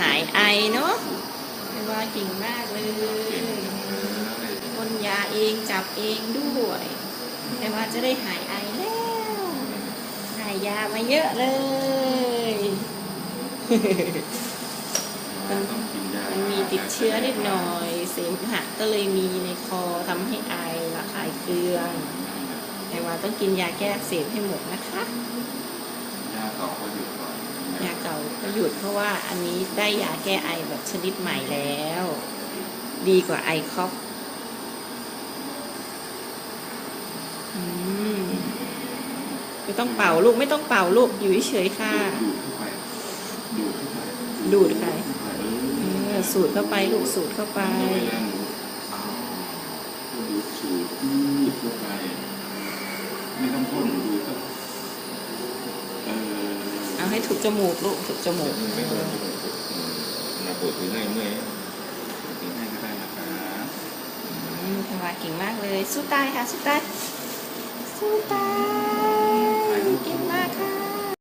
หายไอเนาะแพรว่าเก่งมากเลยพ่นยาเองจับเองด้วยแพรว่าจะได้หายไอแล้วหายยามาเยอะเลยต้องกินยามันมีติดเชื้อนิดหน่อย เสมหะก็เลยมีในคอทำให้ไอระคายเคืองแต่ว่าต้องกินยาแก้อักเสบให้หมดนะคะ ยาต่อก็หยุดก่อน ยาเก็หยุดเพราะว่าอันนี้ได้ยาแก้ไอแบบชนิดใหม่แล้ว ดีกว่าไอคอฟอืมไม่ต้องเป่าลูกไม่ต้องเป่าลูกอยู่เฉยๆค่ะ ดูดไปดูดไปเออสูดเข้าไปลูกสูดเข้าไป เอาดูดสูดยืดเข้าไป ไม่ต้องพ่นดูดเข้าเออ เอาให้ถูกจมูกลูกถูกจมูกไม่ต้องมาปวดถือให้เมื่อยถือให้ก็ได้นะคะอืมทำมาเก่งมากเลย สู้ตายค่ะ สู้ตาย สู้ตาย